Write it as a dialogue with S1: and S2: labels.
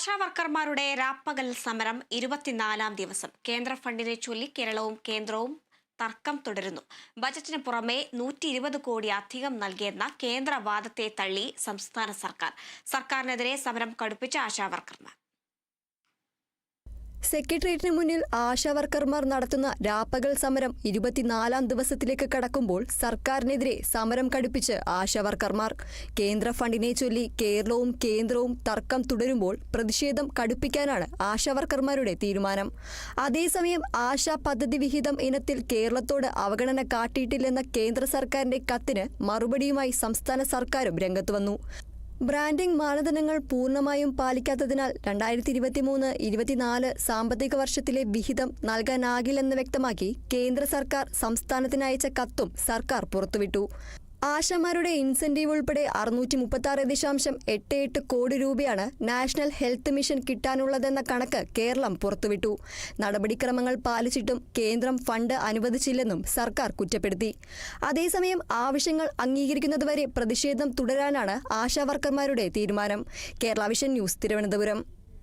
S1: ആശാവർക്കർമാരുടെ രാപ്പകൽ സമരം ഇരുപത്തിനാലാം ദിവസം. കേന്ദ്ര ഫണ്ടിനെ ചൊല്ലി കേരളവും കേന്ദ്രവും തർക്കം തുടരുന്നു. ബജറ്റിന് പുറമെ നൂറ്റി ഇരുപത് കോടി അധികം നൽകിയെന്ന കേന്ദ്രവാദത്തെ തള്ളി സംസ്ഥാന സർക്കാർ. സർക്കാരിനെതിരെ സമരം കടുപ്പിച്ച ആശാവർക്കർമാർ
S2: സെക്രട്ടേറിയറ്റിന് മുന്നിൽ ആശാവർക്കർമാർ നടത്തുന്ന രാപ്പകൽ സമരം ഇരുപത്തിനാലാം ദിവസത്തിലേക്ക് കടക്കുമ്പോൾ സർക്കാരിനെതിരെ സമരം കടുപ്പിച്ച് ആശാവർക്കർമാർ കേന്ദ്ര ഫണ്ടിനെ ചൊല്ലി കേരളവും കേന്ദ്രവും തർക്കം തുടരുമ്പോൾ പ്രതിഷേധം കടുപ്പിക്കാനാണ് ആശാവർക്കർമാരുടെ തീരുമാനം. അതേസമയം ആശാ പദ്ധതി വിഹിതം ഇനത്തിൽ കേരളത്തോട് അവഗണന കാട്ടിയിട്ടില്ലെന്ന കേന്ദ്ര സർക്കാരിന്റെ കത്തിന് മറുപടിയുമായി സംസ്ഥാന സർക്കാരും രംഗത്ത് വന്നു. ബ്രാൻഡിംഗ് മാനദണ്ഡങ്ങൾ പൂർണമായും പാലിക്കാത്തതിനാൽ രണ്ടായിരത്തി ഇരുപത്തിമൂന്ന് ഇരുപത്തിനാല് സാമ്പത്തിക വർഷത്തിലെ വിഹിതം നൽകാനാകില്ലെന്ന് വ്യക്തമാക്കി കേന്ദ്ര സർക്കാർ സംസ്ഥാനത്തിന് അയച്ച കത്തും സർക്കാർ പുറത്തുവിട്ടു. ആശമാരുടെ ഇൻസെന്റീവ് ഉൾപ്പെടെ അറുന്നൂറ്റി മുപ്പത്തി ദശാംശം എട്ട് എട്ട് കോടി രൂപയാണ് നാഷണൽ ഹെൽത്ത് മിഷൻ കിട്ടാനുള്ളതെന്ന കണക്ക് കേരളം പുറത്തുവിട്ടു. നടപടിക്രമങ്ങൾ പാലിച്ചിട്ടും കേന്ദ്രം ഫണ്ട് അനുവദിച്ചില്ലെന്നും സർക്കാർ കുറ്റപ്പെടുത്തി. അതേസമയം ആവശ്യങ്ങൾ അംഗീകരിക്കുന്നതുവരെ പ്രതിഷേധം തുടരാനാണ് ആശാവർക്കർമാരുടെ തീരുമാനം. Kerala vision news Thiruvananthapuram.